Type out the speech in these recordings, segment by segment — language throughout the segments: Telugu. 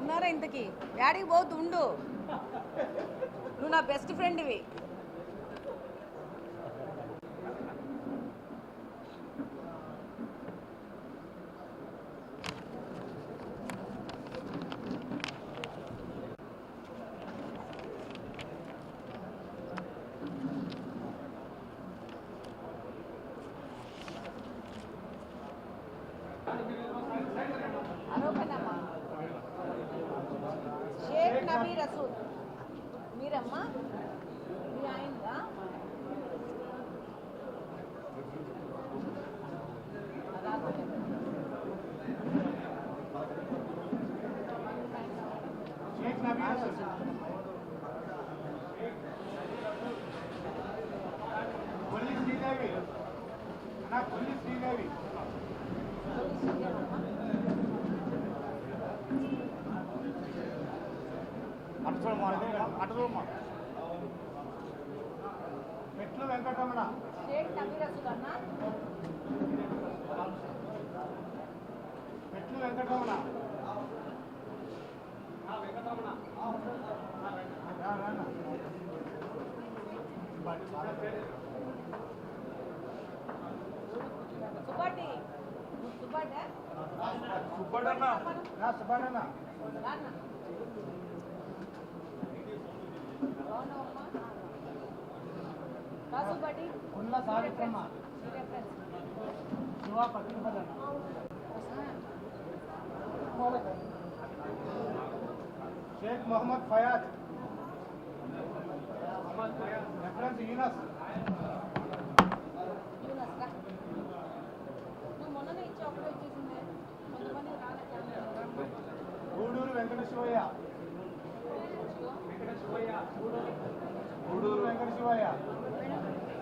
ఉన్నారా ఇంతకీ? డాడీకి పోతు ఉండు. నువ్వు నా బెస్ట్ ఫ్రెండ్వి మీరమ్మా? మీ ఆయనదా? పోలీస్ శ్రీదేవి. నా పోలీస్ శ్రీదేవి. మెట్లు వెంకటరమణ మెట్లు వెంకటరమణ రా. సుబ్బటి సుబ్బట సుబ్బడన్న సుబ్బడన్న ఉన్న సావిత్రమ్మ శివ పట్టింపదన్న షేక్ మొహమ్మద్ ఫయాజ్ రెఫరెన్స్ యూనస్ యూనస్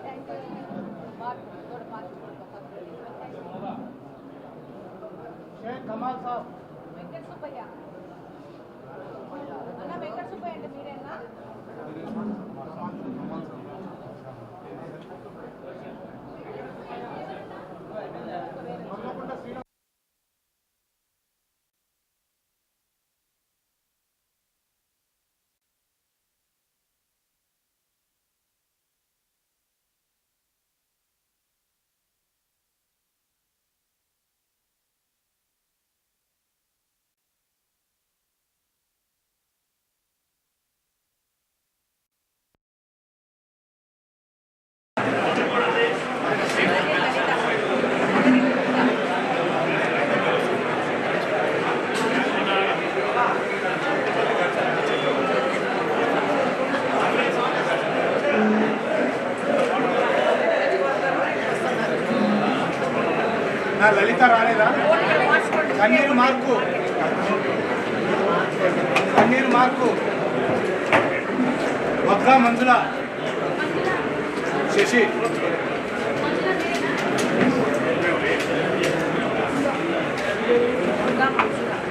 వెంకట శివయ్య షేక్ నా లలిత రాలేదా? కన్నీరు మార్కు. కన్నీరు మార్కు. వద్దా మంజుల. శశి. బి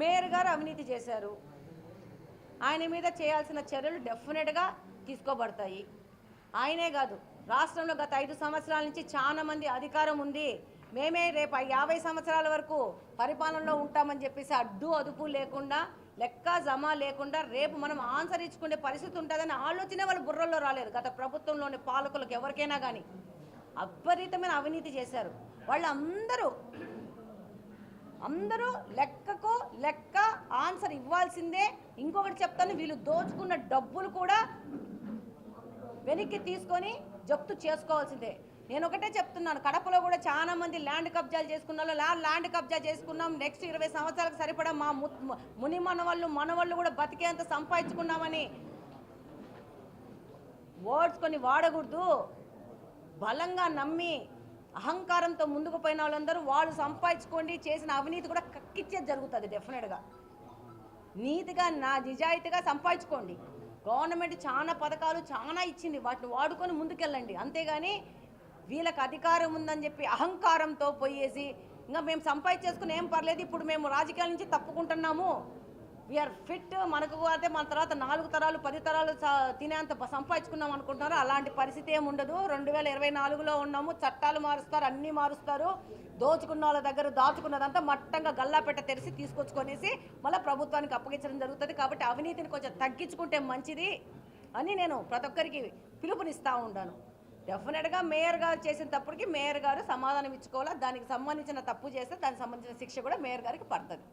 మేయర్ గారు అవినీతి చేశారు. ఆయన మీద చేయాల్సిన చర్యలు డెఫినెట్గా తీసుకోబడతాయి. ఆయనే కాదు రాష్ట్రంలో గత ఐదు సంవత్సరాల నుంచి చాలా మంది అధికారం ఉంది. మేమే రేపు యాభై సంవత్సరాల వరకు పరిపాలనలో ఉంటామని చెప్పేసి అడ్డు అదుపు లేకుండా లెక్క జమ లేకుండా రేపు మనం ఆన్సర్ ఇచ్చుకునే పరిస్థితి ఉంటుందని ఆలోచనే వాళ్ళ బుర్రల్లో రాలేదు. గత ప్రభుత్వంలోని పాలకులకు ఎవరికైనా కానీ అపరీతమైన అవినీతి చేశారు. వాళ్ళందరూ అందరూ లెక్కకు లెక్క ఆన్సర్ ఇవ్వాల్సిందే. ఇంకొకటి చెప్తాను వీళ్ళు దోచుకున్న డబ్బులు కూడా వెనక్కి తీసుకొని జప్తు చేసుకోవాల్సిందే. నేను ఒకటే చెప్తున్నాను. కడపలో కూడా చాలా మంది ల్యాండ్ కబ్జాలు చేసుకున్నారు ల్యాండ్ కబ్జా చేసుకున్నాం. నెక్స్ట్ ఇరవై సంవత్సరాలకు సరిపడా మా ముని మనవాళ్ళు మనవాళ్ళు కూడా బతికేంత సంపాదించుకున్నామని ఓడ్చుకొని కొన్ని వాడకూడదు. బలంగా నమ్మి అహంకారంతో ముందుకు పోయిన వాళ్ళందరూ వాళ్ళు సంపాదించుకోండి చేసిన అవినీతి కూడా కక్కిచ్చేది జరుగుతుంది డెఫినెట్గా. నీతిగా నా నిజాయితీగా సంపాదించుకోండి. గవర్నమెంట్ చాలా పథకాలు చాలా ఇచ్చింది. వాటిని వాడుకొని ముందుకెళ్ళండి. అంతేగాని వీళ్ళకి అధికారం ఉందని చెప్పి అహంకారంతో పోయేసి ఇంకా మేము సంపాదించేసుకుని ఏం పర్లేదు ఇప్పుడు మేము రాజకీయాల నుంచి తప్పుకుంటున్నాము. వీఆర్ ఫిట్ మనకు అయితే మన తర్వాత నాలుగు తరాలు పది తరాలు తినేంత సంపాదించుకున్నాం అనుకుంటున్నారు. అలాంటి పరిస్థితి ఏమి ఉండదు. రెండు వేల ఇరవై నాలుగులో ఉన్నాము. చట్టాలు మారుస్తారు అన్నీ మారుస్తారు. దోచుకున్న వాళ్ళ దగ్గర దాచుకున్నదంతా మట్టంగా గల్లాపెట్ట తెరిచి తీసుకొచ్చుకొనేసి మళ్ళీ ప్రభుత్వానికి అప్పగించడం జరుగుతుంది. కాబట్టి అవినీతిని కొంచెం తగ్గించుకుంటే మంచిది అని నేను ప్రతి ఒక్కరికి పిలుపునిస్తూ ఉంటాను డెఫినెట్గా మేయర్ గారు చేసిన తప్పుడికి మేయర్ గారు సమాధానం ఇచ్చుకోవాలా? దానికి సంబంధించిన తప్పు చేస్తే దానికి సంబంధించిన శిక్ష కూడా మేయర్ గారికి పడుతుంది.